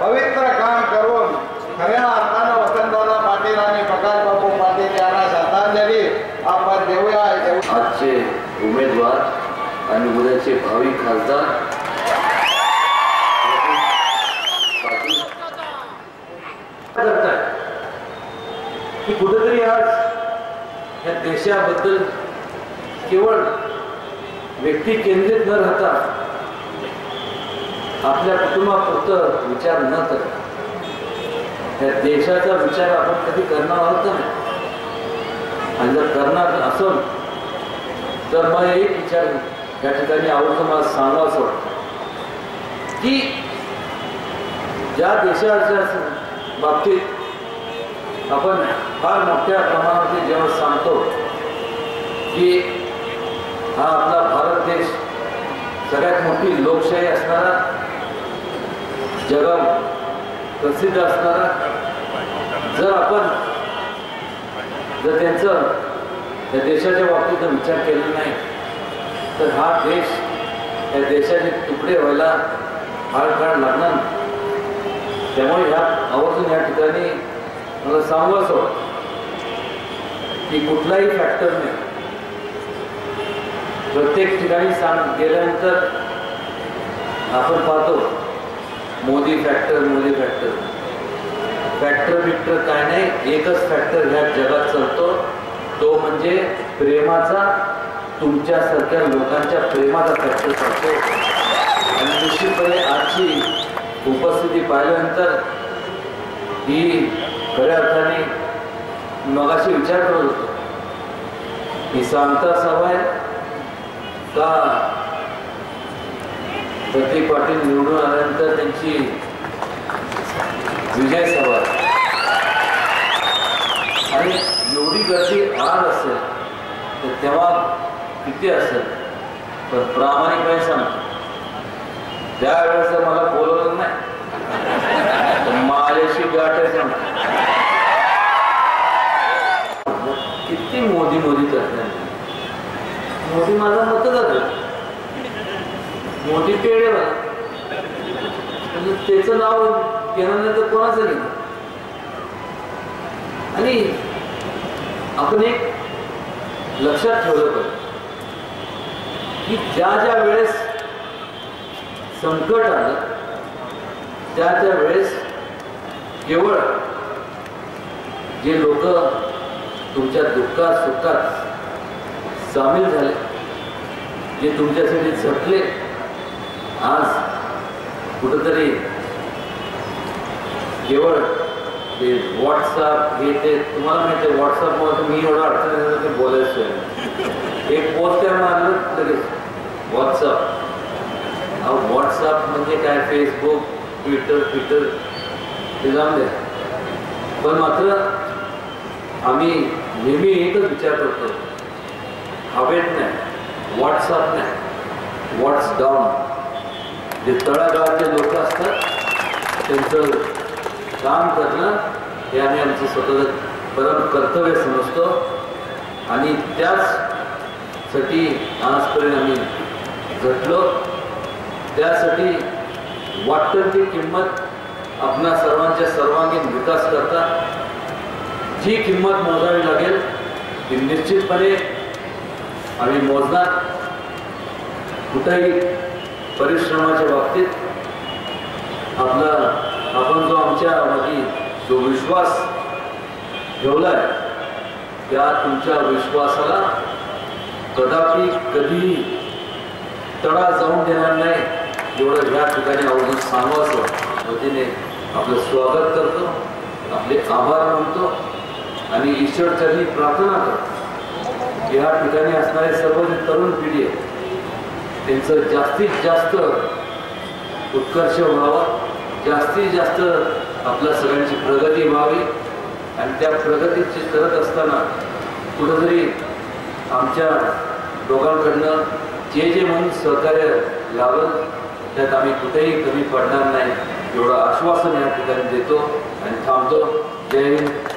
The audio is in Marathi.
पवित्र काम करून खऱ्या अर्थानं वसंतदादा पाटील आणि प्रकाश बाबू पाटील यांना श्रद्धांजली आपण देऊया. आजचे उमेदवार आणि उद्याचे भावी खासदार. की कुठेतरी आज या देशाबद्दल केवळ व्यक्ती केंद्रित न राहता आपल्या कुटुंबापुरतं विचार न करता त्या देशाचा विचार आपण कधी करणार आहोत का नाही? आणि जर करणार असेल तर मग एक विचार या ठिकाणी आवडतो मला सांगावं असं वाटतं. की ज्या देशाच्या बाबतीत आपण फार मोठ्या प्रमाणामध्ये जेव्हा सांगतो की हा आपला भारत देश सगळ्यात मोठी लोकशाही असणारा जगात प्रसिद्ध असणारा. जर आपण जर त्यांचं त्या देशाच्या बाबतीत विचार केला नाही तर हा देश या देशाचे तुकडे व्हायला फार काळ लागणार त्यामुळे ह्या आवर्जून या ठिकाणी मला सांगू असं की कुठलाही फॅक्टर नाही. प्रत्येक ठिकाणी सांग गेल्यानंतर आपण पाहतो Modi factor Modi factor factor Victor काय नाही एकच फॅक्टर ह्या जगात चालतो. तो म्हणजे प्रेमाचा तुमच्यासारख्या लोकांच्या प्रेमाचा फॅक्टर चालतो. आणि निश्चितपणे आजची उपस्थिती पाहिल्यानंतर ही खऱ्या अर्थाने मगाशी विचार करत होतो. ही सांगता सभा आहे का प्रतीक पाटील निवडून आल्यानंतर त्यांची विजय सभा. आणि एवढी गर्दी आज असेल तर तेव्हा किती असेल? पण प्रामाणिकपणे सांगतो. त्यावेळेस मला बोलवलं नाही. तर माझ्याशी गाठ किती मोदी मोदी करते मोदी माझा मतदार मोदी पेढे मला म्हणजे त्याचं नाव घेणार नाही तर कोणाचं नाही. आणि आपण एक लक्षात ठेवलं पाहिजे की ज्या ज्या वेळेस संकट आलं त्या त्या वेळेस केवळ जे लोक तुमच्या दुःखात सुखात सामील झाले जे तुमच्यासाठी झटले आज कुठंतरी केवळ ते व्हॉट्सअप हे ते तुम्हाला माहिती आहे व्हॉट्सअपवर मी एवढं अडचण ते बोलायचं आहे. एक पोस्ट आहे मारलं लगेच व्हॉट्सअप अहो व्हॉट्सअप म्हणजे काय? फेसबुक ट्विटर ट्विटर ते जाऊन द्या. पण मात्र आम्ही नेहमी एकच विचार करतो. हवेत नाही व्हॉट्सअप नाही. व्हॉट्स डाऊन जे तळागाळातले लोक असतात त्यांचं काम करणं हे आम्ही आमचं स्वतःचं परम कर्तव्य समजतो. आणि त्याचसाठी आजपर्यंत आम्ही झटलो. त्यासाठी वाटतं ती किंमत आपणा सर्वांच्या सर्वांगीण विकास करता. जी किंमत मोजावी लागेल ती निश्चितपणे आम्ही मोजणार. कुठेही परिश्रमाच्या बाबतीत आपला आपण जो आमच्या मध्ये जो विश्वास ठेवलाय त्या तुमच्या विश्वासाला कदापि कधीही तडा जाऊन देणार नाही. एवढं या ठिकाणी आवडून सांगावं वतीने आपलं स्वागत करतो आपले आभार मानतो आणि ईश्वरचरणी प्रार्थना करतो. या ठिकाणी असणारे सर्व जे तरुण पिढी आहे त्यांचं जास्तीत जास्त उत्कर्ष व्हावा. जास्तीत जास्त आपल्या सगळ्यांची प्रगती व्हावी. आणि त्या प्रगतीची करत असताना कुठंतरी आमच्या दोघांकडनं जे जे म्हणून सहकार्य लावलं त्यात आम्ही कुठेही कमी पडणार नाही. एवढं आश्वासन या ठिकाणी देतो आणि थांबतो. जय हिंद.